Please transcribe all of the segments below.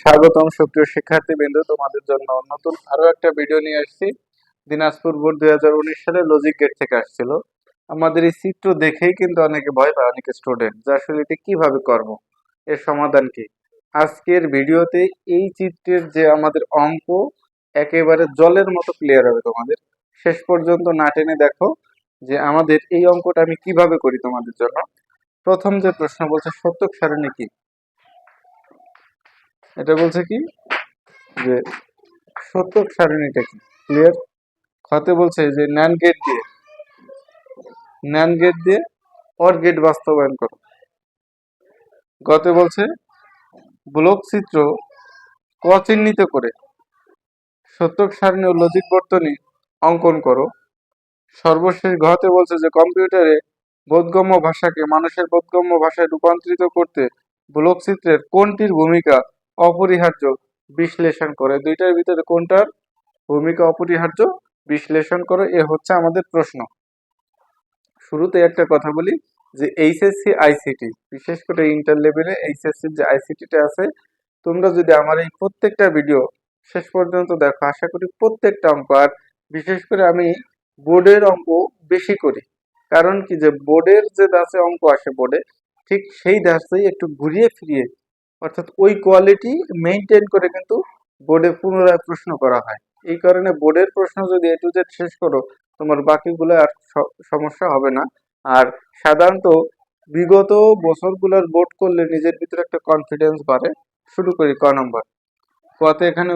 স্বাগতম সুপ্রিয় শিক্ষার্থী বিন্দু তোমাদের জন্য নতুন আরও একটা ভিডিও নিয়ে আসছি। দিনাজপুর বোর্ড দুই হাজার উনিশ সালে লজিক গেট থেকে আসছিল। আমাদের এই চিত্র দেখেই কিন্তু অনেকে ভয় পায়, অনেকে স্টুডেন্ট যে আসলে এটি কীভাবে করব, এর সমাধান কি? আজকের ভিডিওতে এই চিত্রের যে আমাদের অঙ্ক, একেবারে জলের মতো ক্লিয়ার হবে তোমাদের। শেষ পর্যন্ত না টেনে দেখো যে আমাদের এই অঙ্কটা আমি কীভাবে করি তোমাদের জন্য। প্রথম যে প্রশ্ন বলছে, সত্যক সারণী কি? এটা বলছে কি? যে সত্যক সারণীটা কি? ক্লিয়ার খতে বলছে যে ন্যান গেট দিয়ে। ন্যান গেট দিয়ে অর গেট বাস্তবায়ন করো। গতে বলছে ব্লক চিত্র ক চিহ্নিত করে সত্যক সারণী ও লজিক বর্তনী অঙ্কন করো। সর্বশেষ ঘতে বলছে যে কম্পিউটারে বোধগম্য ভাষাকে মানুষের বোধগম্য ভাষায় রূপান্তরিত করতে ব্লক চিত্রের কোনটির ভূমিকা অপরিহার্য বিশ্লেষণ করে। দুইটার ভিতরে কোনটার ভূমিকা অপরিহার্য বিশ্লেষণ করে, এ হচ্ছে আমাদের প্রশ্ন। শুরুতে একটা কথা বলি যে এইচএসসি আইসিটি, বিশেষ করে ইন্টার লেভেলে এইচএসসির যে আইসিটিটা আছে, তোমরা যদি আমার এই প্রত্যেকটা ভিডিও শেষ পর্যন্ত দেখো, আশা করি প্রত্যেকটা অঙ্ক, আর বিশেষ করে আমি বোর্ডের অঙ্ক বেশি করি। কারণ কি যে বোর্ডের যে দাসে অঙ্ক আসে বোর্ডে, ঠিক সেই দাসেই একটু ঘুরিয়ে ফিরিয়ে অর্থাৎ ওই কোয়ালিটি মেনটেন করে কিন্তু বোর্ডে পুনরায় প্রশ্ন করা হয়। এই কারণে বোর্ডের প্রশ্ন যদি এ টু জেড শেষ করো, তোমার বাকিগুলো আর সমস্যা হবে না। আর সাধারণত বিগত বছরগুলোর বোর্ড করলে নিজের ভিতরে একটা কনফিডেন্স বাড়ে। শুরু করি ক নম্বর। কতে এখানে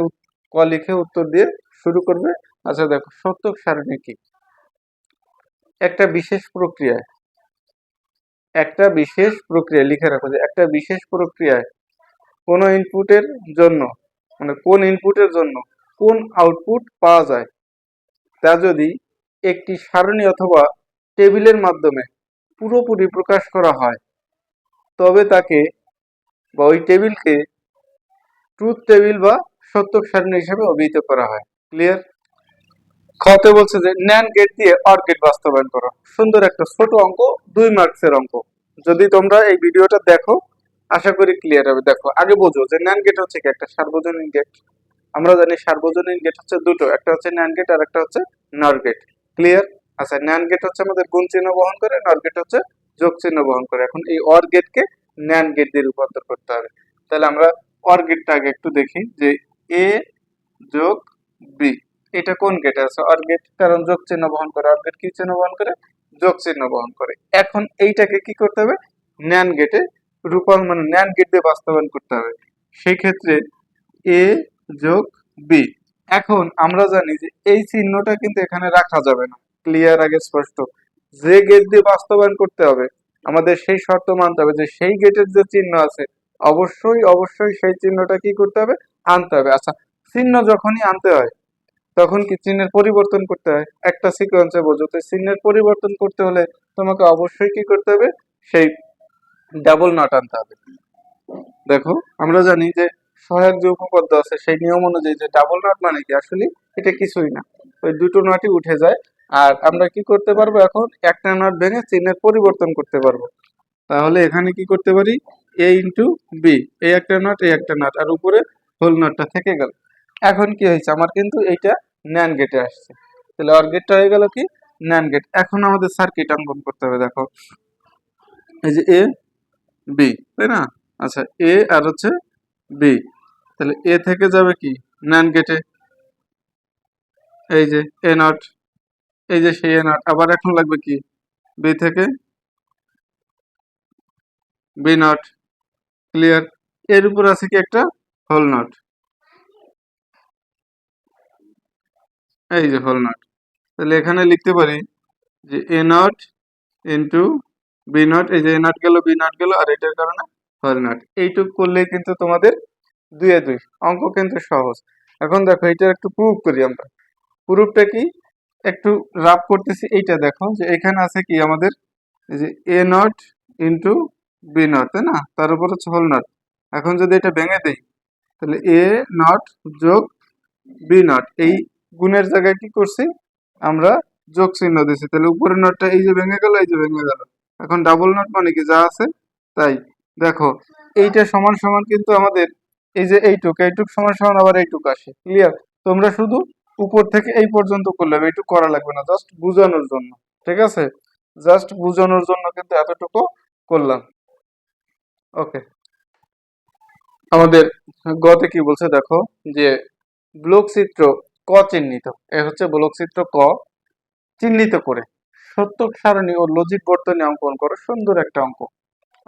ক লিখে উত্তর দিয়ে শুরু করবে। আচ্ছা দেখো, সত্যক সারণী কি? একটা বিশেষ প্রক্রিয়ায়, একটা বিশেষ প্রক্রিয়া লিখে রাখো যে একটা বিশেষ প্রক্রিয়ায় কোনো ইনপুটের জন্য মানে কোন ইনপুটের জন্য কোন আউটপুট পাওয়া যায়, তা যদি একটি সারণী অথবা টেবিলের মাধ্যমে পুরোপুরি প্রকাশ করা হয়, তবে তাকে বা ওই টেবিলকে ট্রুথ টেবিল বা সত্য সারণী হিসেবে অভিহিত করা হয়। ক্লিয়ার খতে বলছে যে ন্যান গেট দিয়ে অর গেট বাস্তবায়ন করো। সুন্দর একটা ছোট অঙ্ক, দুই মার্কসের অঙ্ক। যদি তোমরা এই ভিডিওটা দেখো আশা করি ক্লিয়ার হবে। দেখো, আগে বোঝো যে ন্যান গেট হচ্ছে কি একটা সার্বজনীন গেট আমরা জানি সার্বজনীন গেট হচ্ছে দুটো, একটা হচ্ছে ন্যান গেট আর একটা হচ্ছে নর গেট ক্লিয়ার আচ্ছা ন্যান গেট হচ্ছে আমাদের গুণ চিহ্ন বহন করে নর গেট হচ্ছে যোগ চিহ্ন বহন করে। এখন এই অর গেটকে ন্যান গেট দিয়ে রূপান্তর করতে হবে। তাহলে আমরা অর গেটটা আগে একটু দেখি যে এ যোগ বি এটা কোন গেট আছে? অর গেট কারণ যোগ চিহ্ন বহন করে। অর গেট কি চিহ্ন বহন করে? যোগ চিহ্ন বহন করে। এখন এইটাকে কি করতে হবে? ন্যান গেটে রূপান মানে ন্যান গেট দিয়ে বাস্তবায়ন করতে হবে। সেই ক্ষেত্রে এ যোগ বি। এখন আমরা জানি যে এই চিহ্নটা কিন্তু এখানে রাখা যাবে না। ক্লিয়ার, আগে স্পষ্ট। যে গেট দিয়ে বাস্তবায়ন করতে হবে, আমাদের সেই শর্ত মানতে হবে যে সেই গেটের যে চিহ্ন আছে, অবশ্যই অবশ্যই সেই চিহ্নটা কি করতে হবে? আনতে হবে। আচ্ছা চিহ্ন যখনই আনতে হয়, তখন কি চিহ্নের পরিবর্তন করতে হয়? একটা সিকোয়েন্সে বোঝো। তো চিহ্নের পরিবর্তন করতে হলে তোমাকে অবশ্যই কি করতে হবে? সেই ডাবল নট আনতে হবে। দেখো, আমরা জানি যে সহায়ক যে উপপাদ্য আছে, সেই নিয়ম অনুযায়ী যে ডাবল নট মানে কি? আসলে এটা কিছুই না। ওই দুটো নটই উঠে যায়। আর আমরা কি করতে পারব এখন? একটা নট ভেঙে চিহ্নের পরিবর্তন করতে পারব। তাহলে এখানে কি করতে পারি? এ ইন্টু বি এই একটা নট এই একটা নট আর উপরে হোল নটটা থেকে গেল। এখন কি হয়েছে? আমার কিন্তু এইটা ন্যান গেটে আসছে। তাহলে অর গেটটা হয়ে গেল কি? ন্যান গেট এখন আমাদের সার্কিট অঙ্কন করতে হবে, দেখো। এই যে এ বি তাই না? আচ্ছা এ আর হচ্ছে বি তাহলে এ থেকে যাবে কি? ন্যান গেটে এই যে এ নট এই যে সেই এ নট আবার এখন লাগবে কি? বি থেকে বি নট ক্লিয়ার এর উপর আছে কি একটা? হোল নট এই যে হোল নট তাহলে এখানে লিখতে পারি যে A not into B not এই যে এ নট গেল বি নট গেল, আর এটার কারণে হল নট। এইটুক করলেই কিন্তু তোমাদের দুয়ে দুই, অঙ্ক কিন্তু সহজ। এখন দেখো এটা একটু প্রুফ করি আমরা। প্রুফটা কি? একটু রাফ করতেছি, এইটা দেখো, যে এখানে আছে কি আমাদের যে A not into B not তাই না? তার উপর হচ্ছে হোল নট এখন যদি এটা ভেঙে দেই, তাহলে এ নট যোগ বি নট এই গুণের জায়গায় কি করছি? আমরা যোগ চিহ্ন দিছি। তাহলে উপরের নটটা এই যে ভেঙে গেল, এই যে ভেঙে গেল। এখন ডাবল নট মানে কি যা আছে, তাই। দেখো, এইটা সমান সমান কিন্তু আমাদের এই যে এইটুক এইটুক সমান সমান আবার এইটুক আসে ক্লিয়ার তোমরা শুধু উপর থেকে এই পর্যন্ত করলে এইটুক করা লাগবে না জাস্ট বোঝানোর জন্য, ঠিক আছে? জাস্ট বোঝানোর জন্য কিন্তু এতটুকু করলাম। ওকে আমাদের গতে কি বলছে দেখো, যে ব্লক চিত্র ক চিহ্নিত, এ হচ্ছে ব্লক চিত্র ক চিহ্নিত করে। সত্যক সারণী ও লজিক বর্তনী অঙ্কন করো, সুন্দর একটা অঙ্ক।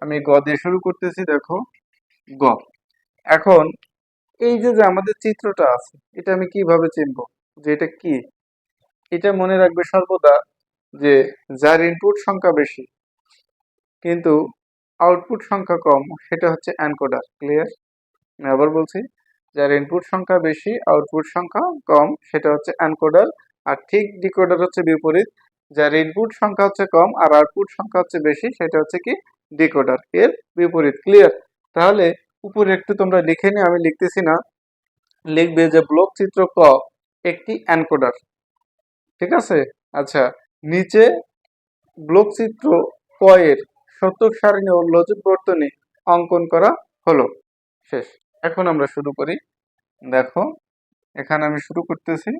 আমি গ দিয়ে শুরু করতেছি, দেখো। গ। এখন, এই যে যে আমাদের চিত্রটা আছে, এটা আমি কীভাবে চিনব? যে এটা কি? এটা মনে রাখবে সর্বদা যে, যার ইনপুট সংখ্যা বেশি, কিন্তু আউটপুট সংখ্যা কম, সেটা হচ্ছে অ্যানকোডার ক্লিয়ার আমি আবার বলছি, যার ইনপুট সংখ্যা বেশি আউটপুট সংখ্যা কম, সেটা হচ্ছে অ্যানকোডার আর ঠিক ডিকোডার হচ্ছে বিপরীত যার ইনপুট সংখ্যা হচ্ছে কম আর আউটপুট সংখ্যা হচ্ছে বেশি, সেটা হচ্ছে কি ডিকোডার এর বিপরীত ক্লিয়ার তাহলে উপরে একটু তোমরা লিখে নিও, আমি লিখতেছি না। লিখবে যে ব্লক চিত্র ক, একটি অ্যানকোডার ঠিক আছে? আচ্ছা নিচে ব্লক চিত্র ক এর শতক সারণী ও লজিক বর্তনী অঙ্কন করা হলো। শেষ। এখন আমরা শুরু করি। দেখো, এখানে আমি শুরু করতেছি।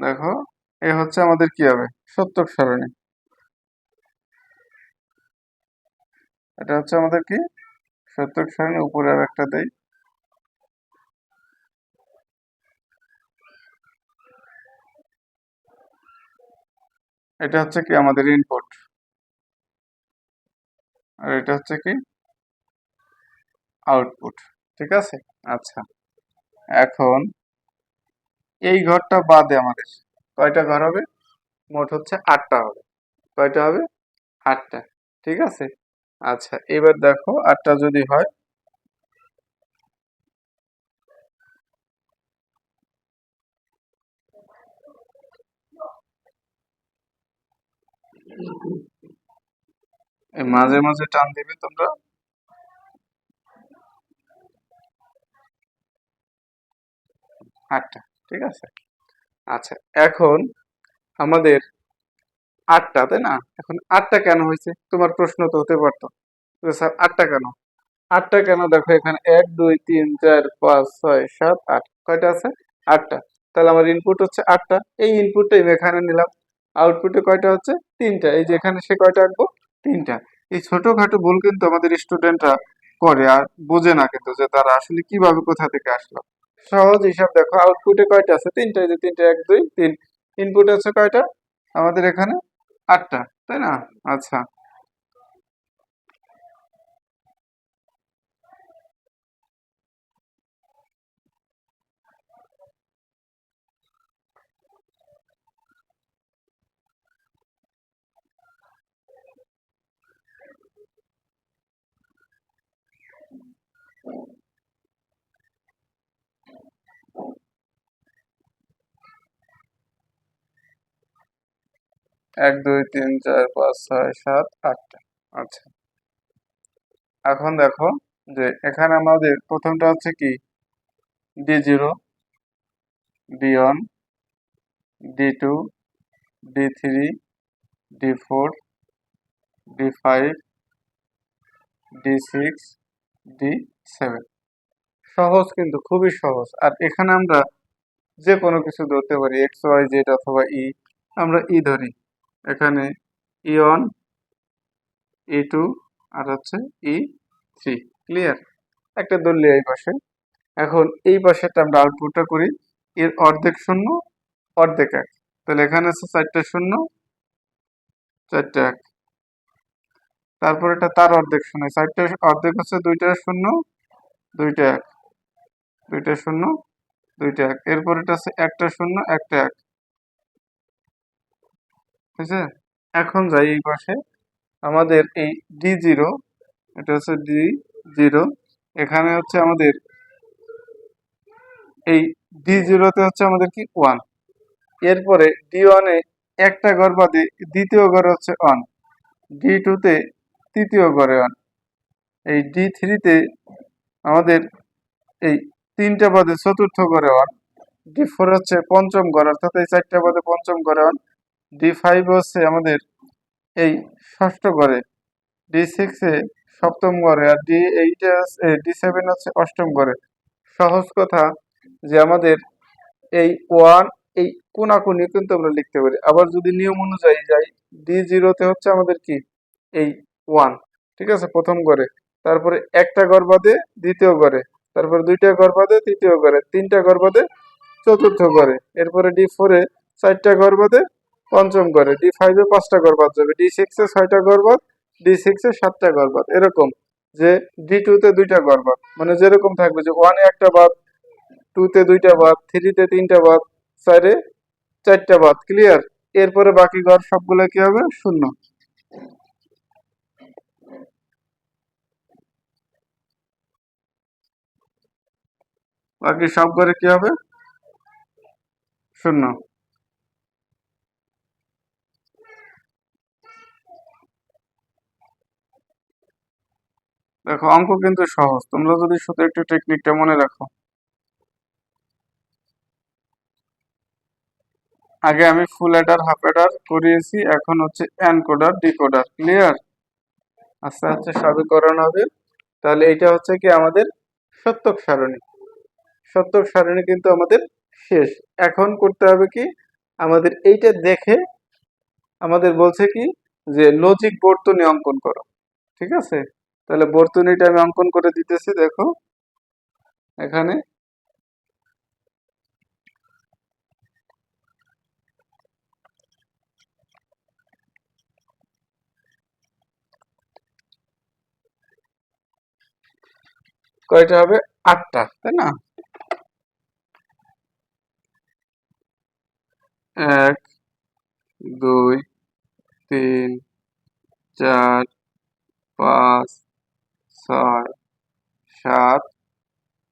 দেখো, এ হচ্ছে আমাদের কি হবে? সত্যক সারণী। এটা হচ্ছে আমাদের কি? সত্যক সারণী, উপরে আর একটা দেই। এটা হচ্ছে কি? আমাদের ইনপুট আর এটা হচ্ছে কি? আউটপুট ঠিক আছে? আচ্ছা। এখন এই ঘরটা বাদে আমাদের। কয়টা ঘর হবে? মোট হচ্ছে আটটা হবে। কয়টা হবে? আটটা। ঠিক আছে? আচ্ছা এবার দেখো আটটা যদি হয়। মাঝে মাঝে টান দিবে তোমরা। আটটা। ঠিক আছে? আচ্ছা এখন আমাদের আটটা, তাই না? এখন আটটা কেন হয়েছে? তোমার প্রশ্ন তো হতে পারতো। স্যার, আটটা কেন? আটটা কেন? দেখো এখানে এক, দুই, তিন, চার, পাঁচ, ছয়, সাত, আট, কয়টা আছে? আটটা। তাহলে আমার ইনপুট হচ্ছে আটটা। এই ইনপুটটা এখানে নিলাম। আউটপুটে কয়টা হচ্ছে? তিনটা। এই যে এখানে সে কয়টা আঁকবো? তিনটা। এই ছোটখাটো ভুল কিন্তু আমাদের স্টুডেন্টরা করে আর বোঝে না কিন্তু যে তারা আসলে কীভাবে কোথা থেকে আসলো। সহজ হিসাব দেখো আউটপুটে কয়টা আছে? তিনটা যে তিনটা, এক, দুই, তিন। ইনপুট আছে কয়টা? আমাদের এখানে আটটা, তাই না? আচ্ছা। এক, দুই, তিন, চার, পাঁচ, ছয়, সাত, আটটা। আচ্ছা। এখন দেখো যে এখানে আমাদের প্রথমটা হচ্ছে কি? D zero D one D two D three D four D five D six D seven সহজ কিন্তু, খুবই সহজ। আর এখানে আমরা যে কোনো কিছু ধরতে পারি এক্স ওয়াই জেড অথবা ই আমরা ই ধরি। এখানে ই ওয়ান ই টু আর হচ্ছে ই থ্রি ক্লিয়ার একটা ধরলি এই পাশে। এখন এই পাশেটা আমরা আউটপুটটা করি, এর অর্ধেক শূন্য, অর্ধেক এক। তাহলে এখানে আছে চারটে শূন্য, চারটে এক। তারপর এটা তার অর্ধেক শূন্য, চারটে অর্ধেক হচ্ছে দুইটা শূন্য, দুইটা এক। দুইটা শূন্য, দুইটা এক। এরপর এটা আছে একটা শূন্য, একটা এক। আছে? এখন যাই এই পাশে। আমাদের এই ডি জিরো এটা হচ্ছে ডি জিরো এখানে হচ্ছে আমাদের এই ডি জিরোতে হচ্ছে আমাদের কি? ওয়ান এরপরে ডি ওয়ানে একটা ঘর বাদে দ্বিতীয় ঘর হচ্ছে ওয়ান ডি টুতে তৃতীয় ঘরে ওয়ান এই ডি থ্রিতে আমাদের এই তিনটা বাদে চতুর্থ ঘরে ওয়ান ডি ফোর হচ্ছে পঞ্চম ঘর, অর্থাৎ এই চারটা বাদে পঞ্চম ঘরে ওয়ান ডি ফাইভ হচ্ছে আমাদের এই ষষ্ঠ ঘরে ডি সিক্সে সপ্তম ঘরে আর ডি এইট ডি সেভেন হচ্ছে অষ্টম ঘরে। সহজ কথা যে আমাদের এই ওয়ান এই কোনাকুনি কিন্তু আমরা লিখতে পারি। আবার যদি নিয়ম অনুযায়ী যাই ডি জিরোতে হচ্ছে আমাদের কি? এই ওয়ান ঠিক আছে? প্রথম ঘরে। তারপরে একটা ঘর বাদে দ্বিতীয় ঘরে। তারপরে দুইটা ঘর বাদে তৃতীয় ঘরে। তিনটা ঘর বাদে চতুর্থ ঘরে। এরপরে ডি ফোরে চারটা ঘর বাদে পঞ্চম ঘরে ডি ফাইভে পাঁচটা ঘর বাদ যাবে ডি সিক্সে ছয়টা ঘর বাদ ডি সিক্সে সাতটা ঘর বাদ, এরকম যে ডি টুতে দুইটা ঘর বাদ। মানে যেরকম থাকবে যে ওয়ানে একটা বাদ টুতে দুইটা বাদ থ্রিতে তিনটা বাদ, চারে চারটা বাদ ক্লিয়ার এরপরে বাকি ঘর সবগুলো কি হবে? শূন্য। বাকি সব ঘরে কি হবে? শূন্য। দেখো, অঙ্ক কিন্তু সহজ। তোমরা যদি শুধু একটু টেকনিকটা মনে রাখো। আগে আমি ফুল অ্যাডার হাফ অ্যাডার করিয়েছি, এখন হচ্ছে এনকোডার ডিকোডার ক্লিয়ার আস্তে আস্তে সবই করানো হবে। তাহলে এটা হচ্ছে কি আমাদের সত্যক সারণী। সত্যক সারণী কিন্তু আমাদের শেষ। এখন করতে হবে কি, আমাদের এইটা দেখে আমাদের বলছে কি যে লজিক বর্তনী অঙ্কন করো। ঠিক আছে? তাহলে বর্তনীটা আমি অঙ্কন করে দিতেছি, দেখো। এখানে কয়টা হবে? আটটা, তাই না? এক, দুই, তিন, চার, পাঁচ ছয়, সাত,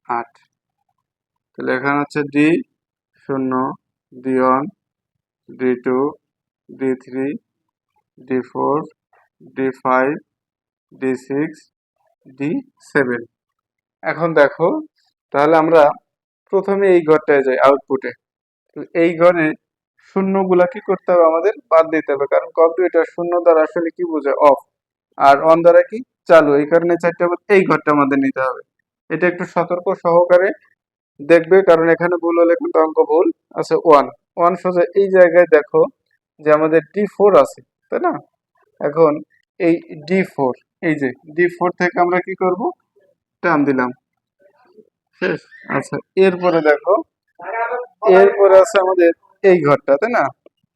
আট। তাহলে এখানে হচ্ছে ডি শূন্য D one D two D three D four D five D six D seven এখন দেখো, তাহলে আমরা প্রথমে এই ঘরটায় যাই আউটপুটে এই ঘরে শূন্যগুলা কি করতে হবে আমাদের বাদ দিতে হবে, কারণ কম্পিউটার শূন্য দ্বারা আসলে কি বোঝায়? অফ আর অন দ্বারা কি? চালু, এই কারণে চারটে বাদ, এই ঘরটা আমাদের নিতে হবে। এটা একটু সতর্ক সহকারে দেখবে, কারণ এখানে ভুল হলে কিন্তু অঙ্ক ভুল। আছে ওয়ান ওয়ান সোজা এই জায়গায় দেখো যে আমাদের ডি ফোর আছে, তাই না? এখন এই ডি ফোর এই যে ডি ফোর থেকে আমরা কি করব? টান দিলাম। শেষ। আচ্ছা এরপরে দেখো, এরপরে আছে আমাদের এই ঘরটা, তাই না?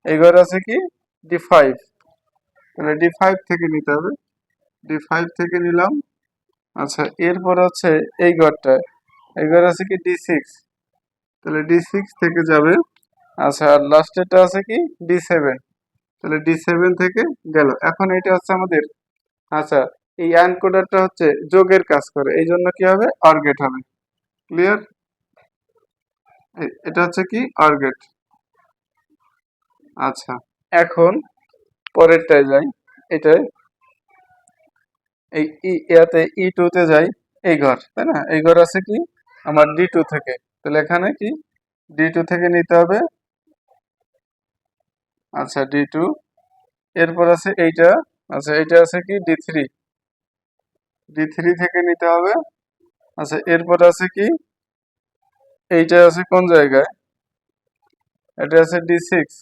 এই ঘর আছে কি? ডি ফাইভ তাহলে ডি ফাইভ থেকে নিতে হবে। ডি ফাইভ থেকে নিলাম। আচ্ছা এরপর হচ্ছে এই ঘরটা। এই ঘর আছে কি ডি সিক্স তাহলে ডি সিক্স থেকে যাবে। আচ্ছা আর লাস্টেরটা আছে কি? ডি সেভেন তাহলে ডি সেভেন থেকে গেল। এখন এটা হচ্ছে আমাদের আচ্ছা এই অ্যানকোডারটা হচ্ছে যোগের কাজ করে। এই জন্য কি হবে? অর্গেট হবে। ক্লিয়ার এটা হচ্ছে কি? অর্গেট আচ্ছা এখন পরেরটায় যাই। এটায় এই ইয়াতে ই টুতে যাই, এই ঘর, তাই না? এই ঘর আছে কি? আমার ডি টু থেকে। তাহলে এখানে কি? ডি টু থেকে নিতে হবে। আচ্ছা ডি টু এরপর আছে এইটা। আচ্ছা এইটা আছে কি? ডি থ্রি ডি থ্রি থেকে নিতে হবে। আচ্ছা এরপর আছে কি? এইটা আছে কোন জায়গায়? এটা আছে ডি সিক্স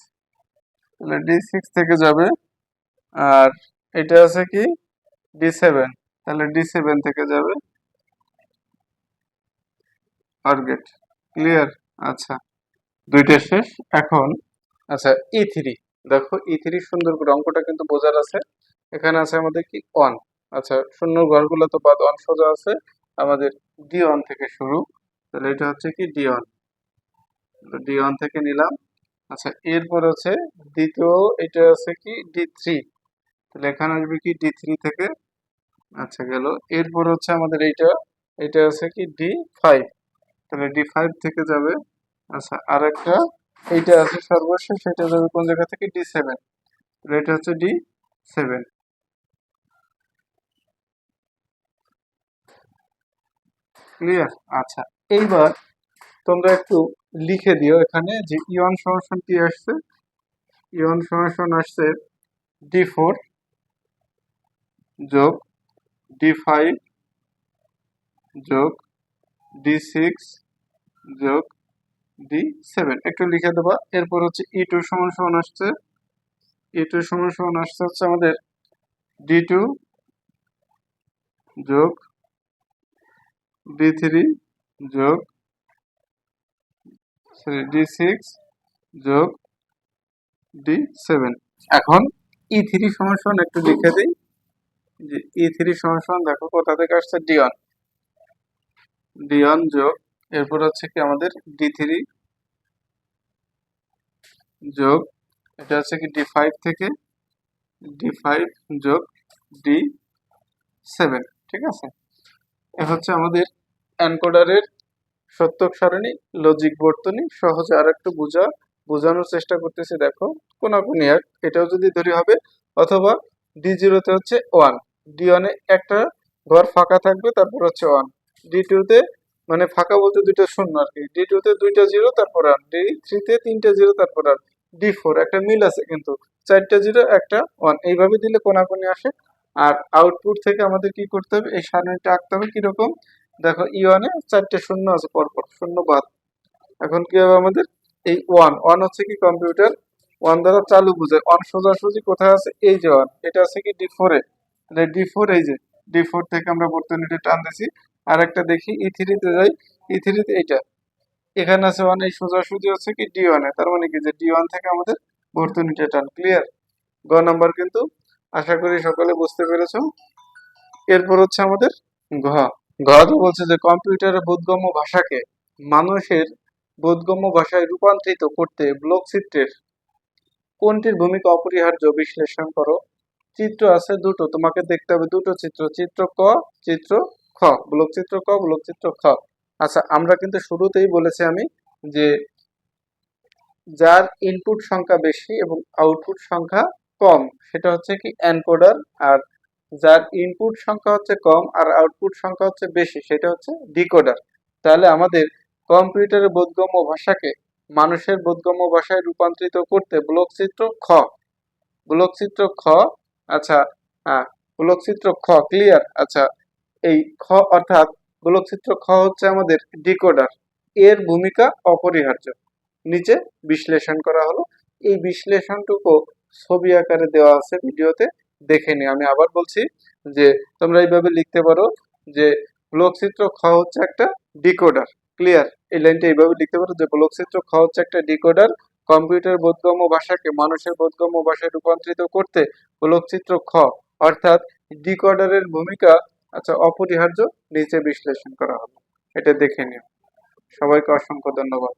তাহলে ডি সিক্স থেকে যাবে। আর এটা আছে কি? ডি সেভেন তাহলে ডি সেভেন থেকে যাবে। টার্গেট ক্লিয়ার আচ্ছা দুইটা শেষ। এখন আচ্ছা ই থ্রি দেখো ই থ্রি সুন্দর করে, অঙ্কটা কিন্তু বোঝার আছে। এখানে আছে আমাদের কি? ওয়ান আচ্ছা শূন্য ঘরগুলো তো বাদ ওয়ান সোজা আছে। আমাদের ডি ওয়ান থেকে শুরু। তাহলে এটা হচ্ছে কি? ডি ওয়ান ডি ওয়ান থেকে নিলাম। আচ্ছা এরপর আছে দ্বিতীয়, এটা আছে কি? ডি থ্রি তাহলে এখানে আসবে কি? ডি থ্রি থেকে। আচ্ছা গেল। এরপর হচ্ছে আমাদের এইটা। এটা আছে কি? ডি ফাইভ তাহলে ডি ফাইভ থেকে যাবে। আচ্ছা আর একটা এইটা আছে সর্বশেষ। সেটা যাবে কোন জায়গা থেকে? ডি সেভেন তাহলে এটা হচ্ছে ডি সেভেন ক্লিয়ার আচ্ছা এইবার তোমরা একটু লিখে দিও এখানে যে ইয়ন সমাসন কি আসছে? ইয়ন সমাসন আসছে ডি ফোর যোগ ডি ফাইভ যোগ ডি সিক্স যোগ ডি সেভেন একটু লিখে দেবা। এরপর হচ্ছে ই টু সমান সমান আসছে। ই টু সমান সমান আসছে হচ্ছে আমাদের ডি টু যোগ ডি থ্রি যোগ সরি ডি সিক্স যোগ ডি সেভেন এখন ই থ্রি সমান সমান একটু লিখে দিই। যে ই থ্রি সমান দেখো কোথা থেকে আসছে? ডি ওয়ান ডি ওয়ান যোগ, এরপর হচ্ছে কি আমাদের ডি থ্রি যোগ, এটা হচ্ছে কি ডি ফাইভ থেকে ডি ফাইভ যোগ ডি সেভেন ঠিক আছে? এ হচ্ছে আমাদের অ্যানকোডারের সত্যক সারণী লজিক বর্তনী, সহজে আর একটু বোঝা, বোঝানোর চেষ্টা করতেছি, দেখো, কোনাকুনি এক, এটাও যদি ধরি হবে, অথবা ডি জিরোতে হচ্ছে ওয়ান ডি ওয়ানে একটা ঘর ফাঁকা থাকবে, তারপর হচ্ছে ওয়ান ডি টুতে মানে ফাঁকা বলতে দুইটা শূন্য আর কি। ডি টুতে দুইটা জিরো তারপর আর ডি থ্রিতে তিনটা জিরো তারপর আর ডি ফোর একটা মিল আছে কিন্তু। চারটা জিরো একটা ওয়ান এইভাবে দিলে কোনাকুনি আসে। আর আউটপুট থেকে আমাদের কি করতে হবে? এই সারণীটা আঁকতে হবে, কীরকম? দেখো ই ওয়ানে চারটে শূন্য আছে পরপর, শূন্য বাদ। এখন কি হবে আমাদের? এই ওয়ান ওয়ান হচ্ছে কি কম্পিউটার ওয়ান দ্বারা চালু বুঝায়। ওয়ান সোজাসুজি কোথায় আছে? এই যে ওয়ান এটা আছে কি ডি ফোরে ডি ফোর এই যে ডি ফোর থেকে আমরা বর্তনীটা টান দিছি আর একটা দেখি ই থ্রিতে যাই ই থ্রিতে এইটা। এখানে আছে ওয়ান এই সোজাসুজি হচ্ছে কি ডি ওয়ানে তার মানে কি যে ডি ওয়ান থেকে আমাদের বর্তনীটা টান ক্লিয়ার গ নাম্বার কিন্তু, আশা করি সকলে বুঝতে পেরেছ। এরপর হচ্ছে আমাদের ঘ। ঘ বলছে যে কম্পিউটারের বোধগম্য ভাষাকে মানুষের বোধগম্য ভাষায় রূপান্তরিত করতে ব্লক চিত্রের কোনটির ভূমিকা অপরিহার্য বিশ্লেষণ করো? চিত্র আছে দুটো, তোমাকে দেখতে হবে দুটো চিত্র চিত্র ক, চিত্র খ। ব্লক চিত্র ক, ব্লক চিত্র খ। আচ্ছা আমরা কিন্তু শুরুতেই বলেছি আমি যে যার ইনপুট সংখ্যা বেশি এবং আউটপুট সংখ্যা কম, সেটা হচ্ছে কি এনকোডার আর যার ইনপুট সংখ্যা হচ্ছে কম আর আউটপুট সংখ্যা হচ্ছে বেশি, সেটা হচ্ছে ডিকোডার তাহলে আমাদের কম্পিউটারের বোধগম্য ভাষাকে মানুষের বোধগম্য ভাষায় রূপান্তরিত করতে ব্লক চিত্র খ। ব্লক চিত্র খ আচ্ছা ব্লক খ ক্লিয়ার আচ্ছা এই খ অর্থাৎ ব্লক চিত্র খ হচ্ছে আমাদের ডিকোডার, এর ভূমিকা অপরিহার্য। নিচে বিশ্লেষণ করা হলো, এই বিশ্লেষণটুকু ছবি আকারে দেওয়া আছে ভিডিওতে, দেখে নি আমি আবার বলছি যে, তোমরা এইভাবে লিখতে পারো যে ব্লকচিত্র খ হচ্ছে একটা ডিকোডার ক্লিয়ার এই লাইনটা এইভাবে লিখতে পারো যে ব্লকচিত্র খ হচ্ছে একটা ডিকোডার কম্পিউটার বোধগম্য ভাষাকে মানুষের বোধগম্য ভাষায় রূপান্তরিত করতে লোকচিত্র খ, অর্থাৎ ডিকডারের ভূমিকা আচ্ছা অপরিহার্য, নিচে বিশ্লেষণ করা হবে। এটা দেখে নিও। সবাইকে অসংখ্য ধন্যবাদ।